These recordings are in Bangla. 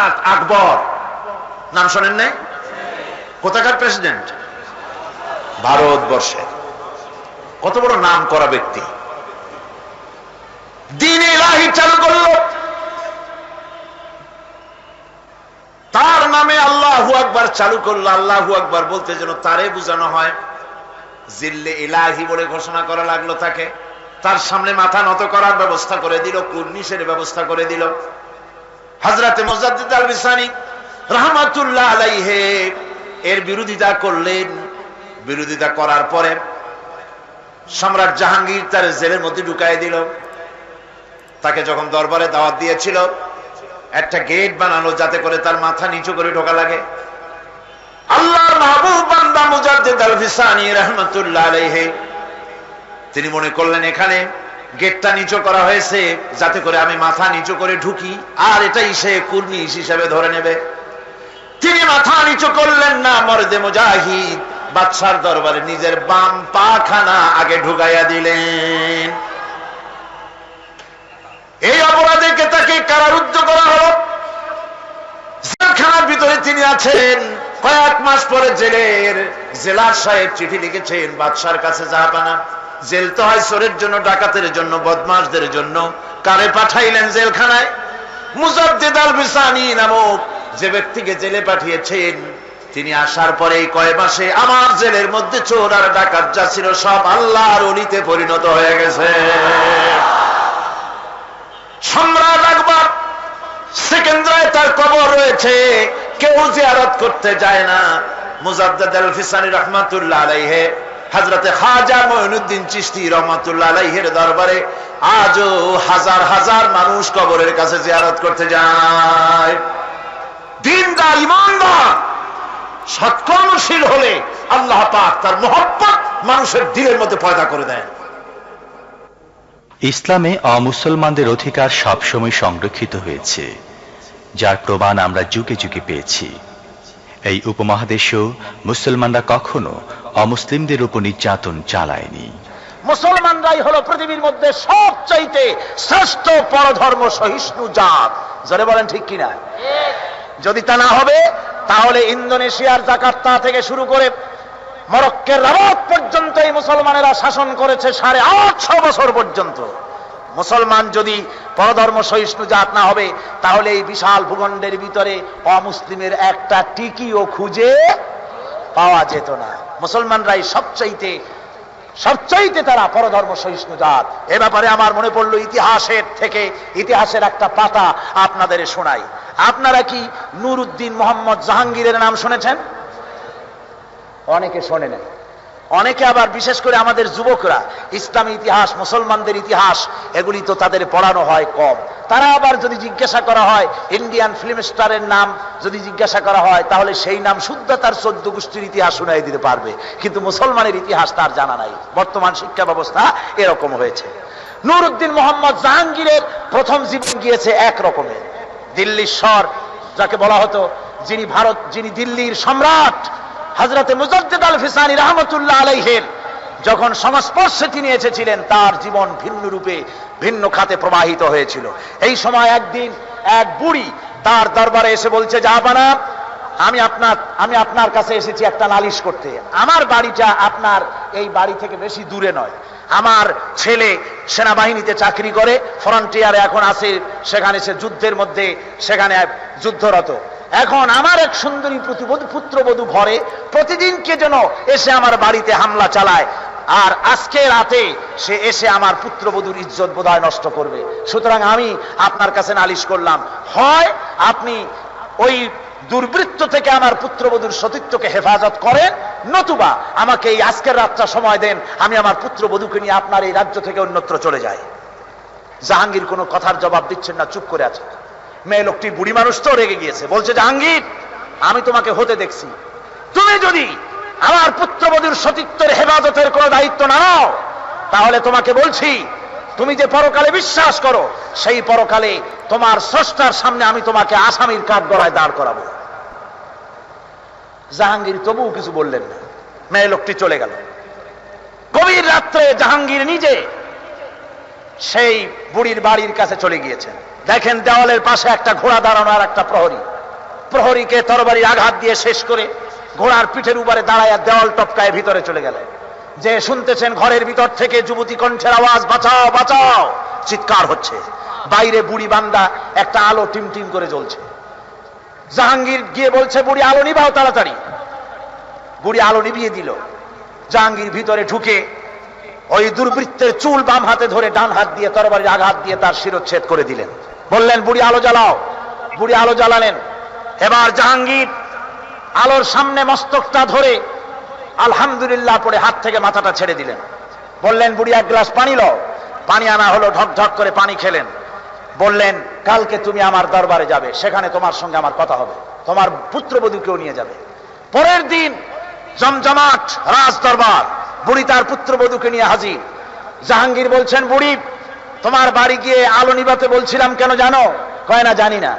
সম্রাট আকবর। নাম শোনেন নাই? কোথাকার প্রেসিডেন্ট? ভারতবর্ষের কত বড় নাম করা ব্যক্তি। দিন ইলাহি চালু করল। তার নামে আল্লাহ আকবার চালু করল। আল্লাহ আকবার বলতে যেন তারে বোঝানো হয়। জিল্লে ইলাহি বলে ঘোষণা করা লাগল তাকে। তার সামনে মাথা নত করার ব্যবস্থা করে দিল, কুর্নিশের ব্যবস্থা করে দিল। হাজরাতে বিসানি রহমাতুল্লাহ এর বিরোধিতা করলেন। বিরোধিতা করার পরে সম্রাট জাহাঙ্গীর তার জেলের মধ্যে ঢুকাই দিল। তাকে যখন দরবারে দাওয়াত দিয়েছিল, একটা গেট বানানো যাতে করে তার মাথা নিচু করে ঢোকা লাগে। আল্লাহর মাহবুব বান্দা মুজাদ্দিদ আল ফিসানি রহমাতুল্লাহ তিনি মনে করলেন এখানে গেটটা নিচু করা হয়েছে, যাতে করে আমি মাথা নিচু করে ঢুকি, আর এটাই সে কুর্নিশ হিসাবে ধরে নেবে। তিনি মাথা নিচু করলেন না, মরদে মুজাহিদ। বাদশার দরবারে নিজের বাম পাখানা আগে ঢুকাইয়া দিলেন। এই অপরাধে তাকে কারারুদ্ধ করা হলো? জেলখানার ভিতরে তিনি আছেন। কয়েক মাস পরে জেলের জেলার সাহেব চিঠি লিখেছেন, বাদশার কাছে জাহাপানা জেল তো হয় চোরের জন্য, ডাকাতের জন্য বদমাসদের জন্য। কারে পাঠাইলেন জেলখানায়? মুজাদ্দিদ বিসানি নামক যে ব্যক্তিকে জেলে পাঠিয়েছেন, তিনি আসার পরে কয় মাসে আমার জেলের মধ্যে চোর আর ডাকাত যা ছিল সব আল্লাহর অলিতে পরিণত হয়ে গেছে। সম্রাট আকবর সেকেন্দ্রায় তার কবর রয়েছে, কেউ জিয়ারত করতে যায় না। মুজাদ্দাদ আল ফিসানি রহমাতুল্লাহ আলাইহে হজরতে খাজা মঈনুদ্দিন চিশতি রহমাতুল্লাহ আলাইহের দরবারে আজও হাজার হাজার মানুষ কবরের কাছে জিয়ারত করতে যায়। দিনদার, ইমানদার, সৎকর্মশীল হলে আল্লাহ পাক তার মোহব্বত মানুষের দিলের মধ্যে পয়দা করে দেয় ইসলামে অমুসলমানদের অধিকার সবসময় সংরক্ষিত হয়েছে, যার প্রমাণ আমরা যুগে যুগে পেয়েছি। এই উপমহাদেশেও মুসলমানরা কখনো অমুসলিমদের উপর নির্যাতন চালায়নি। মুসলমানরাই হলো পৃথিবীর মধ্যে সবচাইতে শ্রেষ্ঠ পরধর্ম সহিষ্ণু জাত। জোরে বলেন ঠিক কিনা? যদি তা না হবে, তাহলে ইন্দোনেশিয়ার জাকার্তা থেকে শুরু করে মরক্কের রাবাত পর্যন্ত এই মুসলমানেরা শাসন করেছে সাড়ে আটশো বছর পর্যন্ত। মুসলমান যদি পরধর্ম সহিষ্ণু জাত না হবে, তাহলে এই বিশাল ভূখণ্ডের ভিতরে অমুসলিমের একটা টিকিও খুঁজে পাওয়া যেত না। মুসলমানরাই সবচাইতে সবচাইতে তারা পরধর্ম সহিষ্ণু জাত। এ ব্যাপারে আমার মনে পড়ল ইতিহাসের থেকে, ইতিহাসের একটা পাতা আপনাদের শোনাই। আপনারা কি নুরুদ্দিন মোহাম্মদ জাহাঙ্গীরের নাম শুনেছেন? অনেকে শোনে নেন অনেকে আবার বিশেষ করে আমাদের যুবকরা, ইসলামী ইতিহাস, মুসলমানদের ইতিহাস, এগুলি তো তাদের পড়ানো হয় কম। তারা আবার যদি জিজ্ঞাসা করা হয়, ইন্ডিয়ান ফিল্ম স্টারের নাম যদি জিজ্ঞাসা করা হয়, তাহলে সেই নাম শুদ্ধ তার চোদ্দ গোষ্ঠীর ইতিহাস শুনাই দিতে পারবে। কিন্তু মুসলমানের ইতিহাস তার জানা নাই। বর্তমান শিক্ষা ব্যবস্থা এরকম হয়েছে। নুরুদ্দিন মোহাম্মদ জাহাঙ্গীরের প্রথম জীবন গিয়েছে এক রকমের। দিল্লির স্বর, যাকে বলা হতো, যিনি ভারত, যিনি দিল্লির সম্রাট হজরতে মুজদ্দিদ আল ফিসানি রহমতুল্লাহ আলাইহের যখন সংস্পর্শে তিনি এসেছিলেন, তার জীবন ভিন্ন রূপে, ভিন্ন খাতে প্রবাহিত হয়েছিল। এই সময় একদিন এক বুড়ি তার দরবারে এসে বলছে জাহাবানা আমি আপনার আমি আপনার কাছে এসেছি একটা নালিশ করতে। আমার বাড়িটা আপনার, এই বাড়ি থেকে বেশি দূরে নয়। আমার ছেলে সেনাবাহিনীতে চাকরি করে, ফ্রন্টিয়ারে এখন আছে, সেখানে সে যুদ্ধের মধ্যে, সেখানে যুদ্ধরত। এখন আমার এক সুন্দরী প্রতিবধূ পুত্রবধূ ঘরে প্রতিদিন কে যেন এসে আমার বাড়িতে হামলা চালায়, আর আজকে রাতে সে এসে আমার পুত্রবধূর ইজ্জত বোধহয় নষ্ট করবে। সুতরাং আমি আপনার কাছে নালিশ করলাম, হয় আপনি ওই দুর্বৃত্ত থেকে আমার পুত্রবধূর সতীত্বকে হেফাজত করেন, নতুবা আমাকে এই আজকের রাতটা সময় দেন, আমি আমার পুত্রবধূকে নিয়ে আপনার এই রাজ্য থেকে অন্যত্র চলে যাই। জাহাঙ্গীর কোনো কথার জবাব দিচ্ছেন না, চুপ করে আছে মেয়ে লোকটি বুড়ি মানুষ তো রেগে গিয়েছে। বলছে, জাহাঙ্গীর, আমি তোমাকে হতে দেখছি। তুমি যদি আমার পুত্রবধূর সতীত্বের হেফাজতের কোনো দায়িত্ব নাও, তাহলে তোমাকে বলছি, তুমি যে পরকালে বিশ্বাস করো, সেই পরকালে তোমার স্রষ্টার সামনে আমি তোমাকে আসামির কাঠ গড়ায় দাঁড় করাবো। জাহাঙ্গীর তবুও কিছু বললেন না। মেয়ে লোকটি চলে গেল। গভীর রাত্রে জাহাঙ্গীর নিজে সেই বুড়ির বাড়ির কাছে চলে গিয়েছেন। দেখেন দেওয়ালের পাশে একটা ঘোড়া দাঁড়ানো আর একটা প্রহরী। প্রহরীকে তরবারির আঘাত দিয়ে শেষ করে ঘোড়ার পিঠের উপরে দাঁড়ায় দেওয়াল টপকায় ভিতরে চলে গেলেন। যে শুনতেছেন ঘরের ভিতর থেকে যুবতী কণ্ঠের আওয়াজ, বাঁচাও বাঁচাও! চিৎকার হচ্ছে। বাইরে বুড়ি বান্দা একটা আলো টিম টিম করে জ্বলছে। জাহাঙ্গীর গিয়ে বলছে, বুড়ি, আলো নিবাও তাড়াতাড়ি। বুড়ি আলো নিভিয়ে দিল। জাহাঙ্গীর ভিতরে ঢুকে ওই দুর্বৃত্তের চুল বাম হাতে ধরে ডান হাত দিয়ে, তরবারির আঘাত দিয়ে তার শিরচ্ছেদ করে দিলেন। বললেন, বুড়ি আলো জ্বালাও, বুড়ি আলো জ্বালালেন। এবার জাহাঙ্গীর আলোর সামনে মস্তকটা ধরে আলহামদুলিল্লাহ পড়ে হাত থেকে মাথাটা ছেড়ে দিলেন। বললেন, বুড়ি, এক গ্লাস পানি লও। পানি আনা হলো, ঢক ঢক করে পানি খেলেন। বললেন, কালকে তুমি আমার দরবারে যাবে, সেখানে তোমার সঙ্গে আমার কথা হবে। তোমার পুত্রবধূকেও নিয়ে যাবে। পরের দিন জমজমাট রাজ দরবার বুড়ি তার পুত্রবধূকে নিয়ে হাজির। জাহাঙ্গীর বলছেন, বুড়ি, তোমার বাড়ি গিয়ে আলো নিবাতে বলছিলাম কেন জানো? কয়, না, জানি না।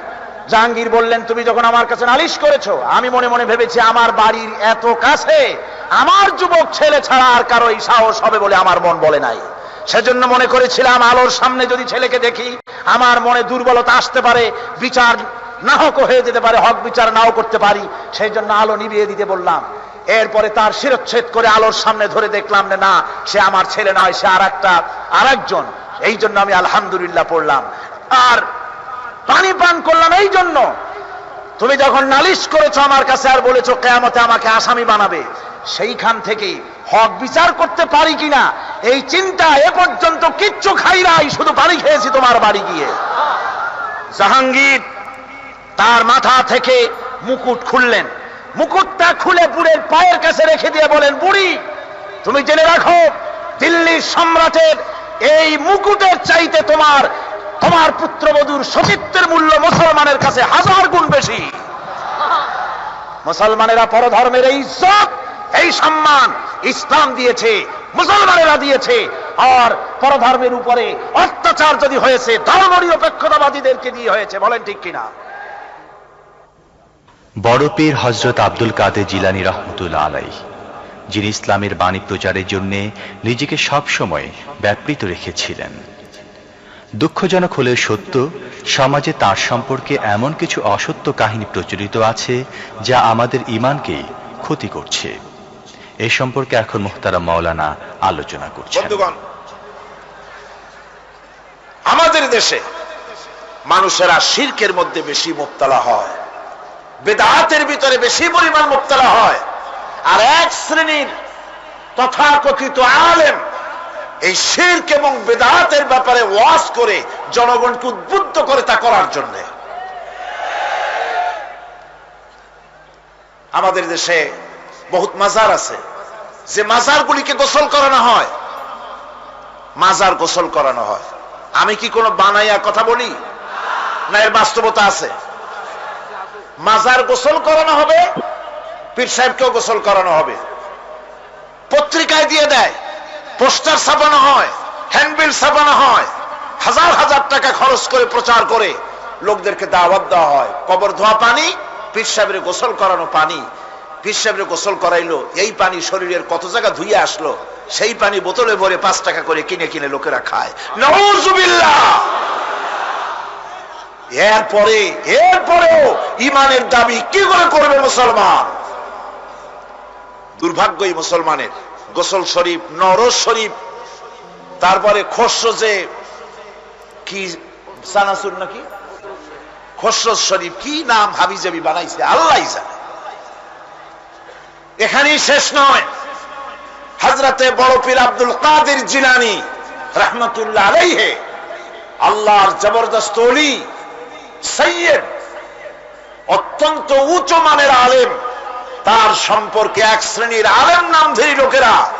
জাহাঙ্গীর বললেন, তুমি যখন আমার কাছে নালিশ করেছ, আমি মনে মনে ভেবেছি আমার বাড়ির এত কাছে আমার যুবক ছেলে ছাড়া আর কারও এই সাহস হবে বলে আমার মন বলে নাই। সেজন্য মনে করেছিলাম, আলোর সামনে যদি ছেলেকে দেখি, আমার মনে দুর্বলতা আসতে পারে, বিচার না হোক হয়ে যেতে পারে, হক বিচার নাও করতে পারি, সেই জন্য আলো নিভিয়ে দিতে বললাম। এরপরে তার শিরচ্ছেদ করে আলোর সামনে ধরে দেখলাম না, সে আমার ছেলে নয়, সে আর একটা আর একজন এই জন্য আমি আলহামদুলিল্লাহ পড়লাম। আর পানি পান করলাম এই জন্য। তুমি যখন নালিশ করেছ আমার কাছে আর বলেছ, কেয়ামতে আমাকে আসামি বানাবে, সেইখান থেকে হক বিচার করতে পারি কিনা, এই চিন্তা এ পর্যন্ত কিচ্ছু খাই নাই, শুধু পানি খেয়েছি তোমার বাড়ি গিয়ে। জাহাঙ্গীর তার মাথা থেকে মুকুট খুললেন। মুকুটটা খুলে বুড়ের পায়ের কাছে রেখে দিয়ে বলেন, বুড়ি, তুমি জেনে রাখো দিল্লির সম্রাটের এই মুকুটের চাইতে তোমার তোমার পুত্রবধূর সতীত্বের মূল্য মুসলমানের কাছে হাজার গুণ বেশি। মুসলমানেরা পরধর্মের এই ইজ্জত এই সম্মান ইসলাম দিয়েছে, মুসলমানেরা দিয়েছে। আর পরধর্মের উপরে অত্যাচার যদি হয়েছে ধর্ম নিরপেক্ষতাবাদীদেরকে দিয়ে হয়েছে, বলেন ঠিক কিনা? বড় পীর হজরত আব্দুল কাদের জিলানী রহমতুল্লাহ আলাই যিনি ইসলামের বাণী প্রচারের জন্য নিজেকে সবসময় ব্যাপৃত রেখেছিলেন। দুঃখজনক হলেও সত্য, সমাজে তার সম্পর্কে এমন কিছু অসত্য কাহিনী প্রচলিত আছে, যা আমাদের ইমানকে ক্ষতি করছে। এ সম্পর্কে এখন মুহতারা মৌলানা আলোচনা বন্ধুগণ, আমাদের দেশে মানুষেরা শির্কের মধ্যে বেশি মুক্তলা হয়। বেদাতের ভিতরে বেশি পরিমাণ মুক্তলা হয়। আর এক শ্রেণির তথাকথিত আলেম এই শির্ক এবং বেদাতের ব্যাপারে ওয়াজ করে জনগণকে উদ্বুদ্ধ করে তা করার জন্য। আমাদের দেশে বহুত মাজার আছে। যে মাজারগুলিকে গোসল করানো হয়, মাজার গোসল করানো হয়। আমি কি কোনো বানাইয়া কথা বলি? না, এর বাস্তবতা আছে। মাজার গোসল করানো হবে, পীর সাহেবকেও গোসল করানো হবে। পত্রিকায় দিয়ে দেয়, পোস্টার ছাপানো হয়, হ্যান্ডবিল ছাপানো হয়, হাজার হাজার টাকা খরচ করে প্রচার করে লোকদেরকে দাওয়াত দেওয়া হয়। কবর ধোয়া পানি, পীর সাহেবের গোসল করানো পানি। পীর সাহেবের গোসল করাইলো, এই পানি শরীরের কত জায়গা ধুয়ে আসলো, সেই পানি বোতলে ভরে পাঁচ টাকা করে কিনে কিনে লোকেরা খায়। নজুবিল্লাহ এরপরে, এরপরেও ইমানের দাবি কি করে করবে মুসলমান? দুর্ভাগ্যই মুসলমানের। গোসল শরীফ নরজ শরীফ, তারপরে খস্র যে কি, সানাসুর নাকি? খসরত শরীফ, কি নাম হাবি জাবি বানাইছে, আল্লাহ এখানেই শেষ নয়। হাজরাতে বড় পীর আব্দুল কাদের জিলানি রহমতুল্লাহ আল্লাহর জবরদস্ত অলি সৈয়দ, অত্যন্ত উচ্চ মানের আলেম। তার সম্পর্কে এক শ্রেণির আলেম নামধারী লোকেরা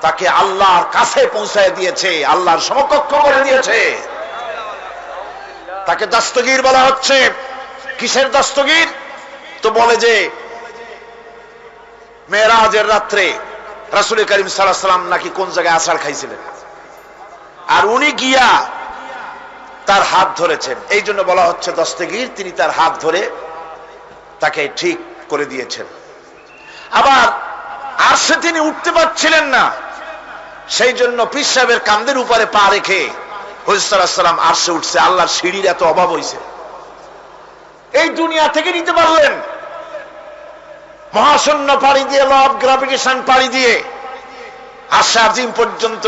তাকে আল্লাহর কাছে পৌঁছায় দিয়েছে, আল্লাহর সমকক্ষ করে দিয়েছে। তাকে দস্তগীর বলা হচ্ছে। কিসের দস্তগীর? তো বলে যে, মেয়েরাজের রাত্রে রাসুল করিম সাল্লাম নাকি কোন জায়গায় আষাঢ় খাইছিলেন? আর উনি গিয়া তার হাত ধরেছেন। এই জন্য বলা হচ্ছে দস্তগীর, তিনি তার হাত ধরে তাকে ঠিক করে দিয়েছেন। আবার আর তিনি উঠতে পারছিলেন না। সেই জন্য পীর সাহেবের কান্দের উপরে পা রেখে হজসালাম আরশে উঠছে, আল্লাহর সিঁড়ির এত অভাব হয়েছে এই দুনিয়া থেকে নিতে পারলেন। মহাশূন্য পাড়ি দিয়ে ল অফ গ্রাভিটেশন পাড়ি দিয়ে, আশা আজিম পর্যন্ত,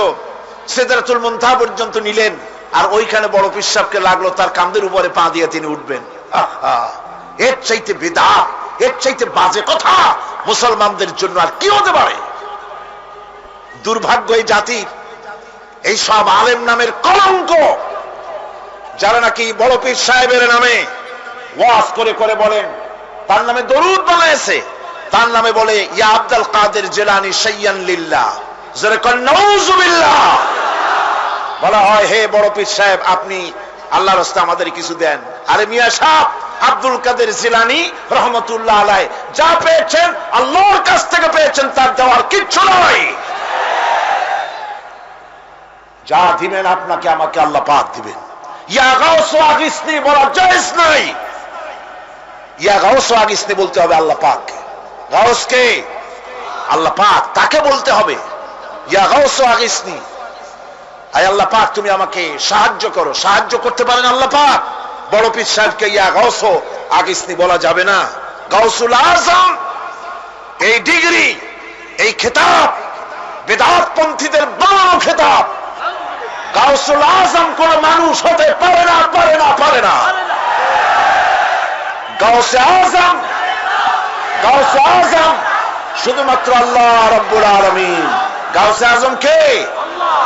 সেদারাতুল মুনতাহা পর্যন্ত নিলেন। আর ওইখানে বড় পিসাবকে লাগল, তার কান্দের উপরে পা দিয়ে তিনি উঠবেন। এর চাইতে বেদা, এর চাইতে বাজে কথা মুসলমানদের জন্য আর কি হতে পারে? দুর্ভাগ্য এই জাতির এই সব আলেম নামের কলঙ্ক, যারা নাকি বড় পীর সাহেবের নামে ওয়াজ করে করে বলেন, তার নামে দরুদ বানাইছে, তার নামে বলে, ইয়া আব্দুল কাদের জেলানি সাইয়ান লিল্লাহ, জোরে কর নাউজুবিল্লাহ বলা হয়, হে বড় পীর সাহেব, আপনি আল্লাহর রাস্তা আমাদের কিছু দেন। আরে মিয়া সাহেব, আব্দুল কাদের জিলানি রহমতুল্লাহ আলাই যা পেয়েছেন, আল্লাহর কাছ থেকে পেয়েছেন, তার দেওয়ার কিচ্ছু নয়। যা দিবেন, আপনাকে, আমাকে আল্লাহ পাক দিবেন। ইয়া গাউস বলা বলতে হবে আল্লাহ পাক গাউসকে আল্লাহ পাক, তাকে বলতে হবে। ইয়া গাউস আগিসনি আয় আল্লাহ পাক, তুমি আমাকে সাহায্য করো। সাহায্য করতে পারেন আল্লাহ পাক। বড় পীর সাহেবকে, ইয়া গাউস আগিসনি বলা যাবে না। গাউসুল আজম, এই ডিগ্রি, এই খেতাব বেদাত পন্থীদের বানানো খেতাব। গাউসুল আজম কোন মানুষ হতে পারে না পারে না পারে না। গাউসে আজম গাউসে আজম, শুধুমাত্র আল্লাহ রব্বুল আলমিন। গাউসে আজম কে?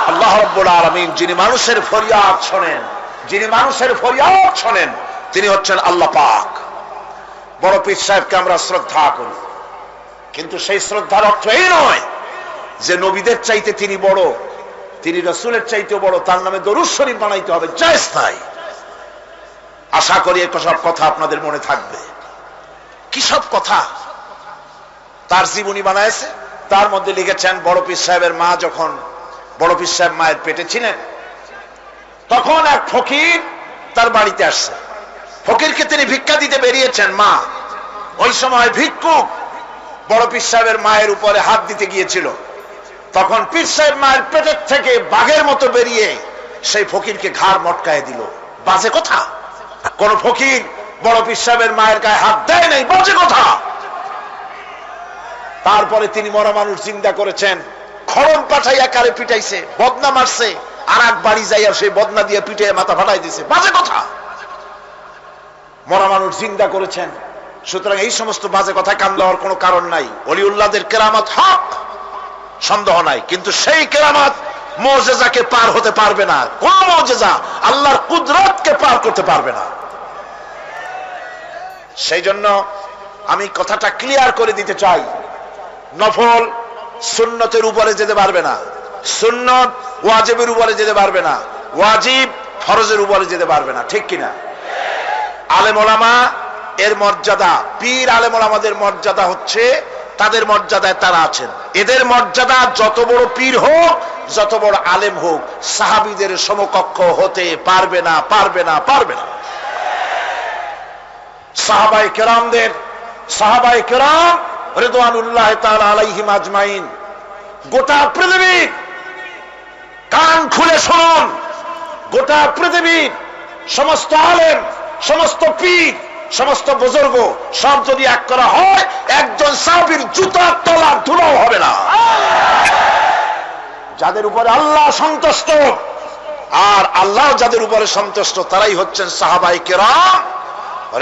আল্লাহ রব্বুল আলমিন যিনি মানুষের ফরিয়াদ শোনেন, যিনি মানুষের ফরিয়াদ শোনেন, তিনি হচ্ছেন আল্লাহ পাক। বড় পীর সাহেবকে আমরা শ্রদ্ধা করি। কিন্তু সেই শ্রদ্ধার অর্থ এই নয় যে নবীদের চাইতে তিনি বড়, তিনি রসুলের চাইতে বড়, তার নামে দরুদ শরীফ বানাইতে হবে, জায়েজ নাই। আশা করি এ সব কথা আপনাদের মনে থাকবে। কি সব কথা? তার জীবনী বানাইছে, তার মধ্যে লিখেছেন, বড় পীর সাহেবের মা যখন বড় পীর সাহেব মায়ের পেটে ছিলেন। তখন এক ফকির তার বাড়িতে আসছে। ফকিরকে তিনি ভিক্ষা দিতে বেরিয়েছেন, মা। ওই সময় ভিক্ষুক বড় পীর সাহেবের মায়ের উপরে হাত দিতে গিয়েছিল। তখন পীর সাহেব মায়ের পেটের থেকে বাঘের মতো বেরিয়ে সেই ফকিরকে ঘাড় মটকায় দিল। বাজে কথা। কোন ফকির বড় পীর সাহেবের মায়ের গায়ে হাত দেয় নাই, বাজে কথা। তারপরে তিনি মরা মানুষ চিন্তা করেছেন। খড়ম পাঠাইয়া কারে পিটাইছে? বদনা মারছে। আর এক বাড়ি যাইয়া সেই বদনা দিয়ে পিটে মাথা ফাটাই দিছে। বাজে কথা। মরা মানুষ চিন্তা করেছেন। সুতরাং এই সমস্ত বাজে কথা কান দেওয়ার কোনো কারণ নাই। অলিউল্লাদের কেরামত হক, সন্দেহ নাই। কিন্তু সেই কেরামত মজেজাকে পার হতে পারবে না। কোন মজেজা আল্লাহর কুদরতকে পার করতে পারবে না। সেই জন্য আমি কথাটা ক্লিয়ার করে দিতে চাই। নফল সুন্নতের উপরে যেতে পারবে না। সুন্নত ওয়াজিবের উপরে যেতে পারবে না। ওয়াজিব ফরজের উপরে যেতে পারবে না। ঠিক কিনা? আলেম এর মর্যাদা, পীর আলেম মর্যাদা হচ্ছে তাদের মর্যাদায় তারা আছেন। এদের মর্যাদা যত বড় পীর হোক, যত বড় আলেম হোক, সাহাবিদের সমকক্ষ হতে পারবে না পারবে না পারবে না। সাহাবাই কেরামদের সাহাবাই কেরাম রেদওয়ানুল্লাহ আলাইহিম আজমাইন। গোটা পৃথিবী কান খুলে শুনুন। গোটা পৃথিবীর সমস্ত আলেম, সমস্ত পীর, সমস্ত বুজুর্গ, সব যদি এক করা হয়, একজন সাহাবীর জুতার তলার ধুলাও হবে না। যাদের উপরে আল্লাহ সন্তুষ্ট, আর আল্লাহ যাদের উপরে সন্তুষ্ট, তারাই হচ্ছেন সাহাবাই কেরাম,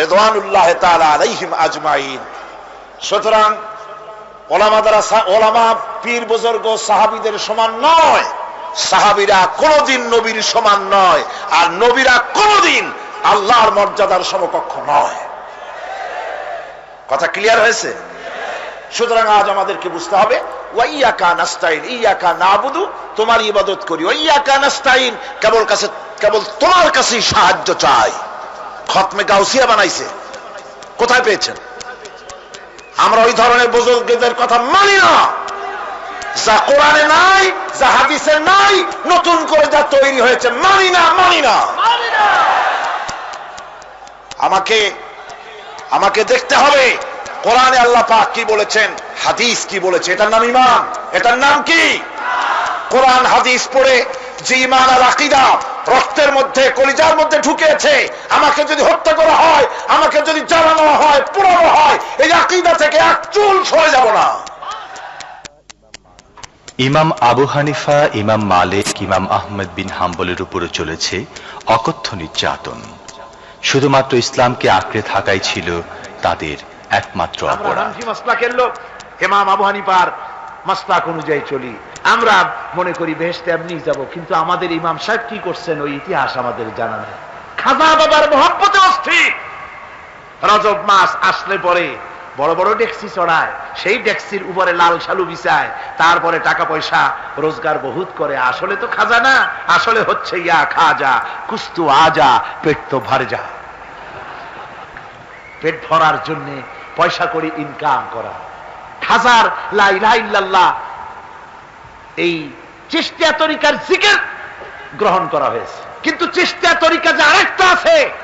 রেদওয়ানুল্লাহ তাআলা আলাইহিম আজমাইন। সুতরাং ওলামা দ্বারা ওলামা পীর বুজুর্গ সাহাবিদের সমান নয়। সাহাবিরা কোনদিন নবীর সমান নয় আর নবীরা কোনদিন আল্লাহর মর্যাদার সমকক্ষ নয়। কথা ক্লিয়ার হয়েছে? সুতরাং আজ আমাদেরকে বুঝতে হবে ইবাদত করি। কেবল কাছে, কেবল তোমার কাছেই সাহায্য চাই। খতমে বানাইছে। কোথায় পেয়েছেন? আমরা ওই ধরনের বুজুর্গদের কথা মানি না। যা কোরআনে নাই যা হাদিসে নাই নতুন করে যা তৈরি হয়েছে মানি না মানি না। আমাকে আমাকে দেখতে হবে কোরআনে আল্লাহ পাক কি বলেছেন হাদিস কি বলেছে এটার নাম ইমান এটার নাম কি? কোরআন হাদিস পড়ে যে ইমান আর আকিদা রক্তের মধ্যে কলিজার মধ্যে ঢুকেছে। আমাকে যদি হত্যা করা হয় আমাকে যদি জ্বালানো হয় পোড়ানো হয় এই আকিদা থেকে এক চুল সরে যাব না। ইমাম আবু হানিফা ইমাম মালিক ইমাম আহমেদ বিন হাম্বলের উপরে চলেছে অকথ্য নির্যাতন। শুধুমাত্র ইসলামকে আঁকড়ে থাকাই ছিল তাদের একমাত্র অপরাধ। হেমাম আবু হানিফার মাসলাক অনুযায়ী চলি। আমরা মনে করি বেহেস্তে এমনি যাব, কিন্তু আমাদের ইমাম সাহেব কি করছেন ওই ইতিহাস আমাদের জানা নেই। খাজা বাবার মহাব্বতে অস্থির। রজব মাস আসলে পরে বড় বড় ডেক্সি চড়ায়, সেই ডেক্সির উপরে লাল শালু বিছায়, তারপরে টাকা পয়সা রোজগার বহুত করে। আসলে তো খাজা না, আসলে হচ্ছে ইয়া খাজা, কুস্তু আজা, পেট তো ভর যা। পেট ভরার জন্য পয়সা করে ইনকাম করা। হাজার লাইল্লাহ এই চেষ্টা তরিকার জিকের গ্রহণ করা হয়েছে। কিন্তু চেষ্টা তরিকা যে আরেকটা আছে